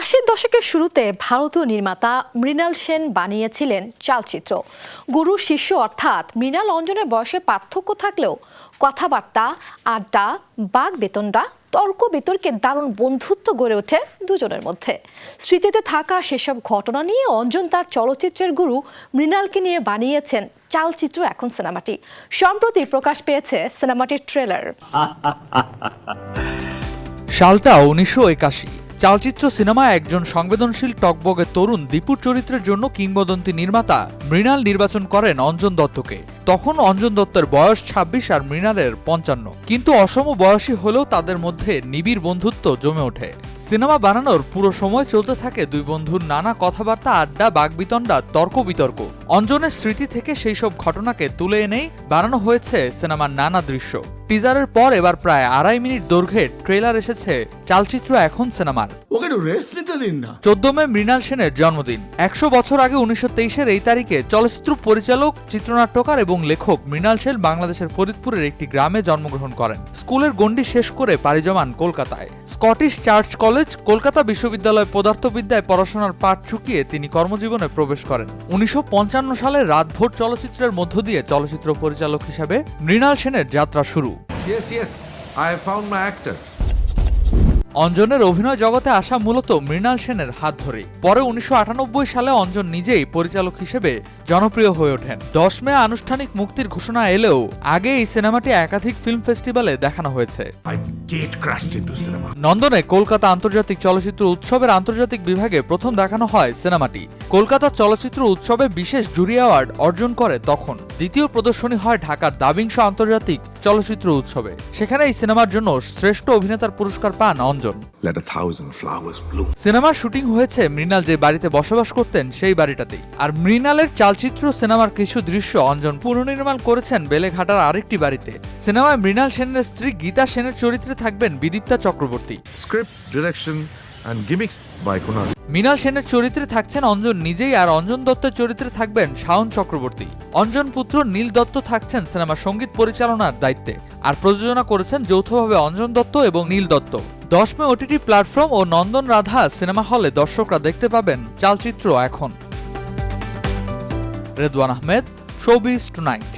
আশির দশকের শুরুতে ভারতীয় নির্মাতা মৃণাল সেন বানিয়েছিলেন চালচিত্র। গুরু শিষ্য অর্থাৎ মৃণাল অঞ্জনের বয়সে পার্থক্য থাকলেও কথাবার্তা, আড্ডা বাঘ বেতনটা, তর্ক বিতর্কে দারুণ বন্ধুত্ব গড়ে ওঠে দুজনের মধ্যে। স্মৃতিতে থাকা সেসব ঘটনা নিয়ে অঞ্জন তার চলচ্চিত্রের গুরু মৃণালকে নিয়ে বানিয়েছেন চালচিত্র এখন সিনেমাটি। সম্প্রতি প্রকাশ পেয়েছে সিনেমাটির ট্রেলার। সালটা উনিশশো একাশি। চালচিত্র সিনেমায় একজন সংবেদনশীল টকবগে তরুণ দীপুর চরিত্রের জন্য কিংবদন্তি নির্মাতা মৃণাল নির্বাচন করেন অঞ্জন দত্তকে। তখন অঞ্জন দত্তের বয়স ২৬ আর মৃণালের পঞ্চান্ন। কিন্তু অসম বয়সী হলেও তাদের মধ্যে নিবিড় বন্ধুত্ব জমে ওঠে। সিনেমা বানানোর পুরো সময় চলতে থাকে দুই বন্ধুর নানা কথাবার্তা, আড্ডা, বাগবিতণ্ডা তর্ক বিতর্ক অঞ্জনের স্মৃতি থেকে সেই সব ঘটনাকে তুলে এনেই বানানো হয়েছে সিনেমার নানা দৃশ্য। টিজারের পর এবার প্রায় আড়াই মিনিট দৈর্ঘ্যের ট্রেলার এসেছে চালচিত্র এখন সিনেমার। ওকে রেস্ট নিতে দিন না। চোদ্দ মে মৃণাল সেনের জন্মদিন। একশো বছর আগে উনিশশো তেইশের এই তারিখে চলচ্চিত্র পরিচালক চিত্রনাট্যকার এবং লেখক মৃণাল সেন বাংলাদেশের ফরিদপুরের একটি গ্রামে জন্মগ্রহণ করেন। স্কুলের গণ্ডি শেষ করে পাড়ি জমান কলকাতায়। স্কটিশ চার্চ কলেজ কলকাতা বিশ্ববিদ্যালয় পদার্থবিদ্যায় পড়াশোনার পাঠ চুকিয়ে তিনি কর্মজীবনে প্রবেশ করেন। উনিশশো পঞ্চান্ন সালে রাতভোর চলচ্চিত্রের মধ্য দিয়ে চলচ্চিত্র পরিচালক হিসাবে মৃণাল সেনের যাত্রা শুরু। Yes yes I have found my actor অঞ্জনের অভিনয় জগতে আসা মূলত মৃণাল সেনের হাত ধরেই। পরে উনিশশো সালে অঞ্জন নিজেই পরিচালক হিসেবে জনপ্রিয় হয়ে ওঠেন। দশ মে আনুষ্ঠানিক মুক্তির ঘোষণা এলেও আগে এই সিনেমাটি একাধিক ফিল্ম ফেস্টিভ্যালে দেখানো হয়েছে। নন্দনে কলকাতা আন্তর্জাতিক চলচ্চিত্র উৎসবের আন্তর্জাতিক বিভাগে প্রথম দেখানো হয় সিনেমাটি। কলকাতা চলচ্চিত্র উৎসবে বিশেষ জুরি অ্যাওয়ার্ড অর্জন করে তখন। দ্বিতীয় প্রদর্শনী হয় ঢাকার দাবিংশ আন্তর্জাতিক চলচ্চিত্র উৎসবে। সেখানে এই সিনেমার জন্য শ্রেষ্ঠ অভিনেতার পুরস্কার পান অঞ্জন। সিনেমার শুটিং হয়েছে মৃণাল যে বাড়িতে বসবাস করতেন সেই বাড়িটাতেই। আর মৃণালের চালচিত্র সিনেমার কিছু দৃশ্য অঞ্জন পুনর্নির্মাণ করেছেন বেলেঘাটার আরেকটি বাড়িতে। সিনেমায় মৃণাল সেনের স্ত্রী গীতা সেনের চরিত্রে থাকবেন Bidipta Chakraborty. Script direction and gimmicks by Kunal Mrinal সেনের চরিত্রে থাকছেন অঞ্জন নিজেই আর অঞ্জন দত্তের চরিত্রে থাকবেন শাওন চক্রবর্তী। অঞ্জন পুত্র নীল দত্ত থাকছেন সিনেমার সংগীত পরিচালনার দায়িত্বে আর প্রযোজনা করেছেন যৌথভাবে অঞ্জন দত্ত এবং নীল দত্ত। দশ মে ওটিটি প্ল্যাটফর্ম ও নন্দন রাধা সিনেমা হলে দর্শকরা দেখতে পাবেন চালচিত্র এখন। Redwan Ahmed showbiz tonight.